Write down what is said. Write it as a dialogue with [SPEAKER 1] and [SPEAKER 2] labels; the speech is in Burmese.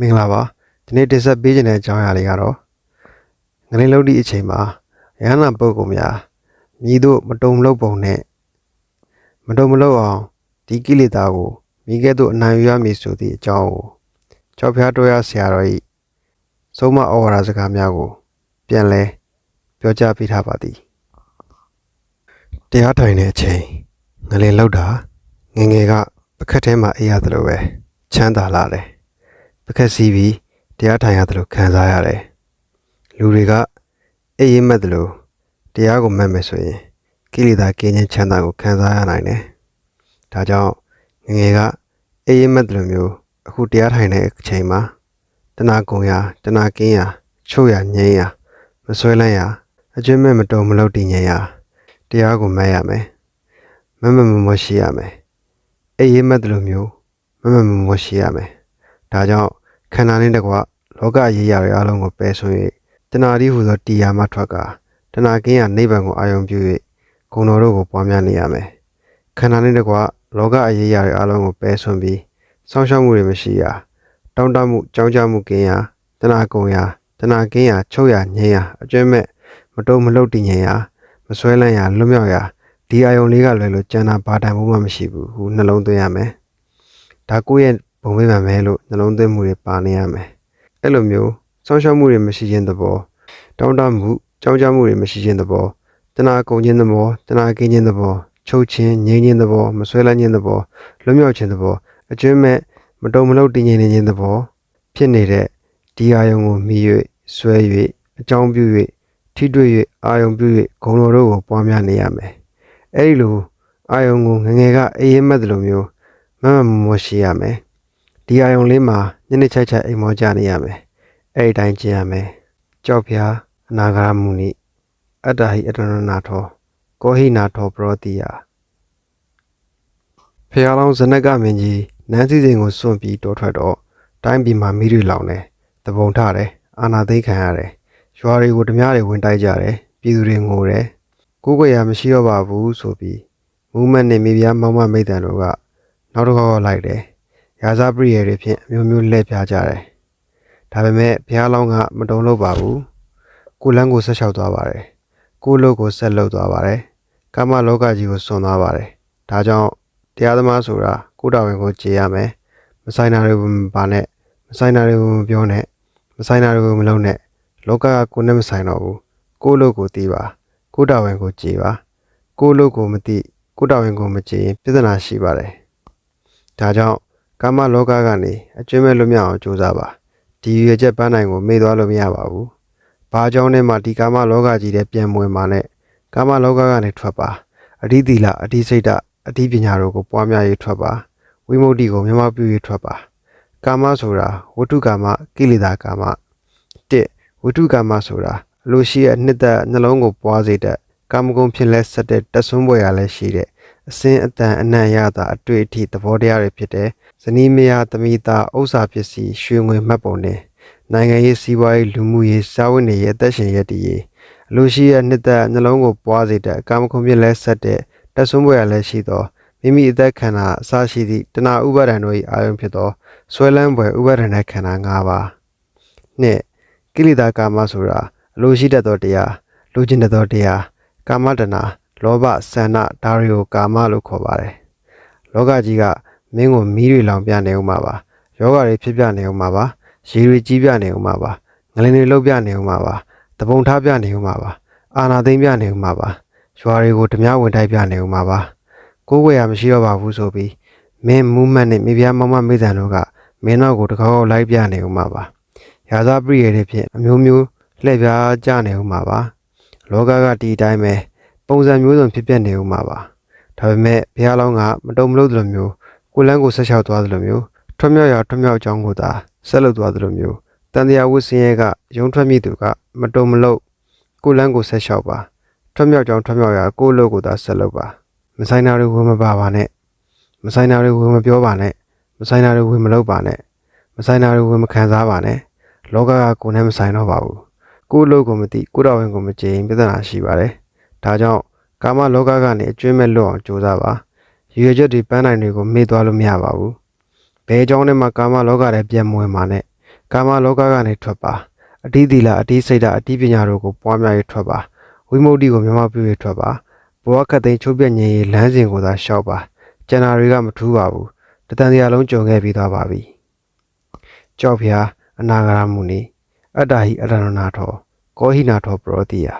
[SPEAKER 1] မင်္ဂလာပါဒီနေ့တင်ဆက်ပေးခြင်းတဲ့အကြောင်းအရာလေးကတော့ငလင်းလုံးဒီအချိန်မှာရဟန္တာပုဂ္ဂိုလ်များမြည်တို့မတုံမလုပ်ပုံနဲ့မတုံမလုပ်အောင်ဒီကိလေသာကိုမိကဲ့သို့အနိုင်ယူရမည်ဆိုသည့်အကြောင်းကိုကျောက်ဖျားတော်ရဆရာတော်ဤဆုံးမဩဝါဒစကားများကို ပြန်လဲပြောကြားပေးထားပါသည်တရားထိုင်တဲ့အချိန်ငလင်းလောက်တာငယ်ငယ်ကပကတ်ထဲမှာအေးရသလိုပဲချမ်းသာလာတယ် ပကက်စီးပြီးတရားထိုင်ရတယ်လို့ခံစားရတယ်လူတွေကအေးရင်မဲ့တယ်လို့တရားကိုမဲ့မယ်ဆိုရင်ကိလေသာကင်းခြင်းချမ်းသာကိုခံစားရနိုင်တယ်ဒါကြောင့်ငယ်ငယ်ကအေးရင်မဲ့တယ်လို့မျိုးအခုတရားထိုင်တဲ့အချိန်မှာတဏှာကုံရာတဏှာကင်းရာချုပ်ရာငြိမ်းရာမဆွဲလန်းရာအကျွမ်းမဲ့မတုံမလုပ်တည်ငြိမ်ရာတရားကိုမဲ့ရမယ်မမမမရှိရမယ်အေးရင်မဲ့တယ်လို့မျိုးမမမမရှိရမယ် ဒါကြောင့်ခန္ဓာနှင့်တကွလောကရေးရာတွေအလုံးကိုပယ်ဆွ၍တဏှာတိဟူသောတရားမှထွက်ကတဏှာကင်းရာနိဗ္ဗာန်ကိုအာရုံပြု၍ဂုဏ်တော်တို့ကိုပွားများနေရမယ်ခန္ဓာနှင့်တကွလောကရေးရာတွေအလုံးကိုပယ်ဆွပြီးစောင့်ရှောက်မှုတွေမရှိရာတောင်းတမှုကြောင်းကြမှုကင်းရာတဏှာကုံရာတဏှာကင်းရာချုပ်ရာငြိမ်းရာအကျွမ်းမဲ့မတုံမလုတ်တည်ငြိမ်ရာမဆွဲလန်းရာလွတ်မြောက်ရာဒီအာယုံလေးကလွယ်လို့ကျန်တာဘာတန်မှုမှမရှိဘူးဟူနှလုံးသွင်းရမယ်ဒါကိုယ့်ရဲ့ ဘုံမိမှန်ပဲလို့နှလုံးသွင်းမှုတွေပါနေရမယ်။အဲ့လိုမျိုးစောင့်ရှောက်မှုတွေမရှိခြင်းသဘောတောင်းတမှုကြောင်းကြမှုတွေမရှိခြင်းသဘောတဏှာကုန်ခြင်းသဘောတဏှာကင်းခြင်းသဘောချုပ်ခြင်းငြိမ်းခြင်းသဘောမဆွဲလန်းခြင်းသဘောလွတ်မြောက်ခြင်းသဘောအကျွမ်းမဲ့မတုံမလုတ်တည်ငြိမ်နေခြင်းသဘောဖြစ်နေတဲ့ဒီအာယုံကိုမြည်၍ဆွဲ၍အကြောင်းပြု၍ထိတွေ့၍အာယုံပြု၍ဂုဏ်တော်တို့ကိုပွားများနေရမယ်။အဲ့ဒီလိုအာယုံကိုငယ်ငယ်ကအေးရင်မဲ့တယ်လို့မျိုးမမမမရှိရမယ်။ ဒီအာယုံလေးမှာညနေချိုက်ချိုက်အိမ်မောကြနေရမယ်အဲ့ဒီတိုင်းကျင့်ရမယ်ကြောက်ဖျားအနာဂရမုနိအတ္တဟိအတ္တရနာထောကောဟိနာထောပရောတိယဖျားလောင်းဇနကမင်းကြီးနန်းစည်းစိမ်ကိုစွန့်ပြီးတောထွက်တော့တိုင်းပြည်မှာမိတွေလောင်တယ်တပုံထတယ်အာနာသိမ်းခံရတယ်ရွာတွေကိုဓမြတွေဝင်တိုက်ကြတယ်ပြည်သူတွေငိုတယ်ကိုယ်ကွယ်ရမရှိတော့ပါဘူးဆိုပြီးမူးမတ်နဲ့မိဖုရားမောင်မမိတ်တန်တို့ကနောက်တစ်ခေါက်လိုက်တယ် ရာဇပရိယေတွေဖြင့်အမျိုးမျိုးလှည့်ပြားကြတယ်။ဒါပေမဲ့ဘုရားလောင်းကမတုံ့လို့ပါဘူး။ကိုယ်လန်းကိုဆက်လျှောက်သွားပါတယ်။ကိုယ်လို့ကိုဆက်လုပ်သွားပါတယ်။ကာမလောကကြီးကိုစွန့်သွားပါတယ်။ဒါကြောင့်တရားသမားဆိုတာကိုယ်တော်ဝင်ကိုကြည်ရမယ်။မဆိုင်တာတွေကိုမပါနဲ့။မဆိုင်တာတွေကိုမပြောနဲ့။မဆိုင်တာတွေကိုမလုပ်နဲ့။လောကကကိုယ်နဲ့မဆိုင်တော့ဘူး။ကိုယ်လို့ကိုသိပါ။ကိုယ်တော်ဝင်ကိုကြည်ပါ။ကိုယ်လို့ကိုမသိကိုယ်တော်ဝင်ကိုမကြည်ရင်ပြဿနာရှိပါတယ်။ဒါကြောင့် ကာမလောကကနေအကျွမ်းမဲ့လွတ်မြောက်အောင်ကြိုးစားပါဒီရွေချက်ပန်းနိုင်ကိုမေ့သွားလို့မရပါဘူးဘာကြောင့်လဲမှဒီကာမလောကကြီးတဲ့ပြန်မဝင်ပါနဲ့ကာမလောကကနေထွက်ပါအဓိသီလအဓိစိတ်ဓာတ်အဓိပညာတို့ကိုပွားများရေးထွက်ပါဝိမု ക്തി ကိုမြမပြုရေးထွက်ပါကာမဆိုတာဝတ္ထုကာမကိလေသာကာမတစ်ဝတ္ထုကာမဆိုတာအလိုရှိရဲ့နှစ်သက်နှလုံးကိုပွားစေတဲ့ကာမဂုဏ်ဖြစ်လဲဆက်တဲ့တက်ဆွန်းပွဲရလဲရှိတဲ့ အစင်းအတန်အနံ့ရတာအတွေ့အထိသဘောတရားတွေဖြစ်တဲ့ဇနီးမယားသမီးသားဥစ္စာပစ္စည်းရွှေငွေမှတ်ပုံနဲ့နိုင်ငံရေးစီးပွားရေးလူမှုရေးစာဝတ်နေရေးအသက်ရှင်ရည်တည်ရေးအလိုရှိရဲ့နှစ်သက်နှလုံးကိုပွားစေတဲ့ကာမဂုဏ်ပြည့်လဲဆက်တဲ့တက်ဆွမ်းပွဲရလည်းရှိသောမိမိအသက်ခန္ဓာအစရှိသည့်တဏှာဥပါဒံတို့၏အာရုံဖြစ်သောဆွဲလန်းပွဲဥပါဒံတဲ့ခန္ဓာ၅ပါးနှင့်ကိလေသာကာမဆိုတာအလိုရှိတတ်သောတရားလူကျင်တတ်သောတရားကာမတဏ လောဘဆန္ဒဒါတွေကိုကာမလို့ခေါ်ပါတယ်လောကကြီးကမင်းကိုမီးတွေလောင်ပြနေဦးမှာပါယောဂတွေဖြစ်ပြနေဦးမှာပါရေတွေကြီးပြနေဦးမှာပါငလင်တွေလှုပ်ပြနေဦးမှာပါတပုံထားပြနေဦးမှာပါအာနာသိမ့်ပြနေဦးမှာပါရွာတွေကိုဓမြဝင်တိုက်ပြနေဦးမှာပါကိုယ်ဝယ်ရမရှိတော့ပါဘူးဆိုပြီးမင်းမူးမတ်နဲ့မိဖုရားမောင်မမိသံတို့ကမင်းတော့ကိုတကောက်လိုက်ပြနေဦးမှာပါရာဇပရိယေတွေဖြင့်အမျိုးမျိုးလှည့်ပြားကြနေဦးမှာပါလောကကဒီအတိုင်းပဲ ပုံစံမျိုးစုံဖြစ်ပြနေဦးမှာပါဒါပေမဲ့ဘုရားလောင်းကမတုံမလို့သလိုမျိုးကိုလန်းကိုဆက်လျှောက်သွားသလိုမျိုးထွတ်မြောက်ရာထွတ်မြောက်ကြောင်းကိုသာဆက်လုပ်သွားသလိုမျိုးတန်တရားဝတ်စင်းရဲကရုံထွက်မိသူကမတုံမလို့ကိုလန်းကိုဆက်လျှောက်ပါထွတ်မြောက်ကြောင်းထွတ်မြောက်ရာကိုလို့ကိုသာဆက်လုပ်ပါမဆိုင်တာတွေဝေမပါပါနဲ့မဆိုင်တာတွေဝေမပြောပါနဲ့မဆိုင်တာတွေဝေမလုပ်ပါနဲ့မဆိုင်တာတွေဝေမခံစားပါနဲ့လောကကကိုယ်နဲ့မဆိုင်တော့ပါဘူးကိုယ်လို့ကိုမသိကိုယ်တော်ဝင်ကိုမကြင်ပြဿနာရှိပါတယ် ဒါကြောင့်ကာမလောကကနေအကျွင့်မဲ့လွတ်အောင်ကြိုးစားပါရည်ရွယ်ချက်တွေပန်းနိုင်တွေကိုမေ့သွားလို့မရပါဘူးဘယ်အကြောင်းနဲ့မှကာမလောကထဲပြန်မဝင်ပါနဲ့ကာမလောကကနေထွက်ပါအတိသီလအတိစိတ်ဓာတ်အတိပညာတို့ကိုပွားများရထွက်ပါဝိမု ക്തി ကိုမြမပြုရထွက်ပါဘဝခတ်သိမ်းချုပ်ပြတ်ငြိမ်ရေးလမ်းစဉ်ကိုသာလျှောက်ပါကျန်တာတွေကမထူးပါဘူးတတန်တရာလုံးကြုံခဲ့ပြီးသားပါပြီကြောက်ဖျားအနာဂရမုနီအတ္တဟိအရဏနာထောကောဟိနာထောပရောတိယာ